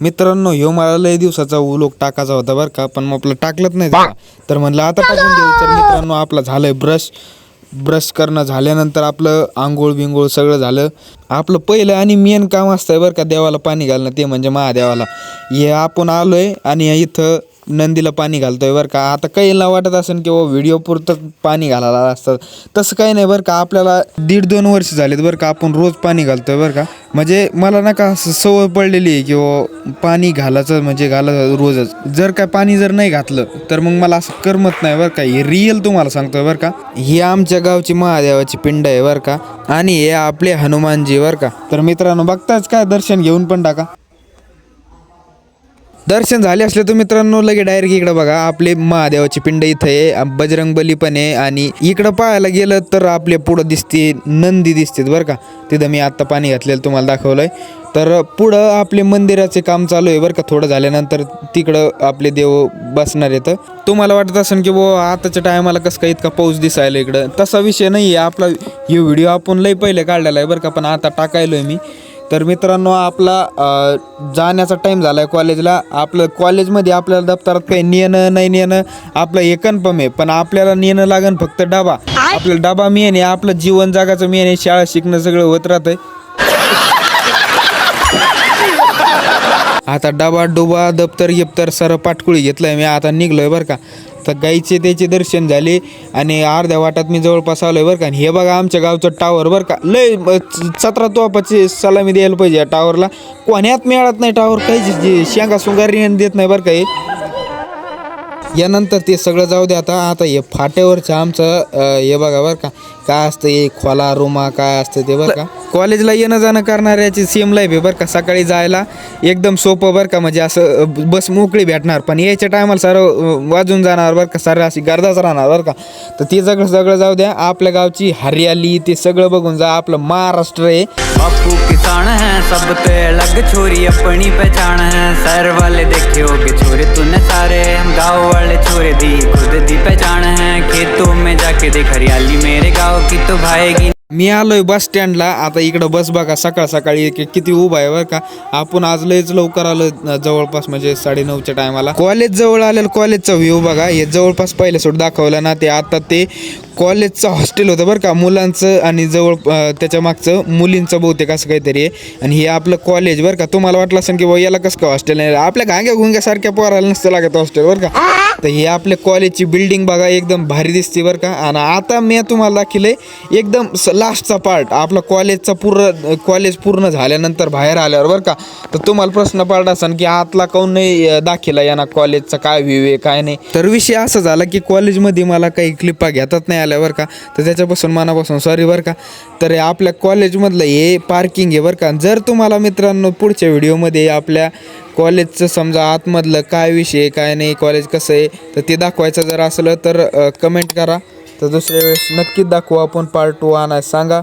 मित्रांनो ह्यो मला लय दिवसाचा उलोक टाकायचा होता बरं का पण मग आपलं टाकलंच नाही त्याला. तर म्हणलं आता टाकून देऊ. तर मित्रांनो आपला झालंय ब्रश. ब्रश करणं झाल्यानंतर आपलं आंघोळ बिंघोळ सगळं झालं. आपलं पहिलं आणि मेन काम असतंय बरं का देवाला पाणी घालणं ते म्हणजे महादेवाला. हे आपण आलोय आणि इथं नंदीला पाणी घालतोय बरं का. आता काहींना वाटत असेल की व्हिडिओ पुरतं पाणी घालायला असतं तसं काही नाही बरं का आपल्याला दीड दोन वर्ष झालेत बरं का आपण रोज पाणी घालतोय बरं का. म्हणजे मला ना का असं सवय पडलेली आहे की पाणी घालायचं म्हणजे घालायचं रोजच. जर काय पाणी जर नाही घातलं तर मग मला असं करमत नाही बरं का. हे रिअल तुम्हाला सांगतोय बरं का. ही आमच्या गावची महादेवाची पिंड आहे बरं का. आणि हे आपले हनुमानजी बरं का. तर मित्रांनो बघताच काय दर्शन घेऊन पण टाका. दर्शन झाले असले तर मित्रांनो लगे डायरेक्ट इकडं बघा. आपले महादेवाची पिंड इथं आहे. बजरंग बली पण आहे. आणि इकडं पाहायला गेलं तर आपले पुढं दिसते नंदी दिसतात बरं का. तिथं मी आत्ता पाणी घातलेलं तुम्हाला दाखवलंय. तर पुढं आपले मंदिराचे काम चालू आहे बरं का. थोडं झाल्यानंतर तिकडं आपले देव बसणार आहेत. तुम्हाला वाटत असेल की बो आताच्या टायमाला कसं काय इतका पाऊस दिसायला इकडं? तसा विषय नाही आहे आपला हे व्हिडिओ आपण लई पहिले काढलेला आहे बरं का. पण आता टाकायलोय मी. तर मित्रांनो आपला अ, जाण्याचा टाईम झाला आहे कॉलेजला आपलं कॉलेजमध्ये आपल्याला दप्तरात काही नेणं नाही नेणं आपलं हे कन्फर्म आहे. पण आपल्याला नेणं लागन फक्त डबा. आपला डबा मेन आहे आपलं जीवन जगाचं मेन आहे शाळा शिकणं सगळं होत राहतंय. आता डबा डुबा दप्तर गिप्तर सर पाटकुळी घेतलंय मी. आता निघलोय बरं का. तर गाईचे त्याचे दर्शन झाले आणि अर्ध्या वाटात मी जवळपास आलोय बरं का. आणि हे बघा आमच्या गावचं टावर बरं का. लय सतरा तोपाची सलामी द्यायला पाहिजे या टावरला कोण्यात मिळत नाही टावर काही जे शेंगा सुंगारी देत नाही बरं का हे. यानंतर ते सगळं जाऊ दे आता. आता हे फाट्यावरचं आमचं हे बघा बरं का. काय असतं हे खोला रुमा काय असतं ते बरं का. कॉलेजला येणं जाणं करणाऱ्याची सेम लाईफ आहे बरं का. सकाळी जायला एकदम सोपं बरं का. म्हणजे असं बस मोकळी भेटणार. पण यायच्या टायमाला सारं वाजून जाणार बरं का. सारं अशी गर्दाच राहणार बरं का. तर ते सगळं सगळं जाऊ द्या. आपल्या गावची हरियाली ते सगळं बघून जा. आपलं महाराष्ट्र आहे. किसान है सब ते अलग छोरी अपनी पहचान है सर वाले देखे होगे छोरे तूने सारे गाँव वाले छोरे दी खुद दी पहचान है खेतों में जाके देख हरियाली मेरे गाँव की तो भाएगी मी आलोय बस स्टँडला. आता इकडं बस बघा सकाळ सकाळी एक किती उभा आहे बरं का. आपण आज लयच लवकर आलो जवळपास म्हणजे साडेनऊच्या टायमाला. कॉलेज जवळ आलेलं कॉलेजचा व्ह्यू बघा. हे जवळपास पहिले सोड दाखवलं ना ते आता ते कॉलेजचं हॉस्टेल होतं बरं का. मुलांचं आणि जवळ त्याच्या मागचं मुलींचं बहुतेक असं काहीतरी आहे. आणि हे आपलं कॉलेज बरं का. तुम्हाला वाटलं असेल की याला कसं काय हॉस्टेल नाही? आपल्या घांग्या घुंग्यासारख्या पोरायला नसतं लागत हॉस्टेल बरं का. तर हे आपल्या कॉलेजची बिल्डिंग बघा एकदम भारी दिसते बरं का. आणि आता मी तुम्हाला दाखिले एकदम लास्टचा पार्ट आपला कॉलेजचा पूर्ण कॉलेज पूर्ण झाल्यानंतर बाहेर आल्यावर बरं का. तर तुम्हाला प्रश्न पडला असेल की आतला काऊन नाही दाखिला यांना कॉलेजचा काय व्ह्यू आहे काय नाही. तर विषय असा झाला की कॉलेजमध्ये मला काही क्लिपा घेतात नाही आल्या बरं का. तर त्याच्यापासून मनापासून सॉरी बरं का. तर हे आपल्या कॉलेजमधलं हे पार्किंग आहे बरं का. जर तुम्हाला मित्रांनो पुढच्या व्हिडिओमध्ये आपल्या कॉलेजचं समजा आतमधलं काय विषय आहे, काय नाही कॉलेज कसं आहे तर ते दाखवायचं जर असलं तर कमेंट करा. तर दुसऱ्या वेळेस नक्कीच दाखवू आपण पार्ट टू आणायला सांगा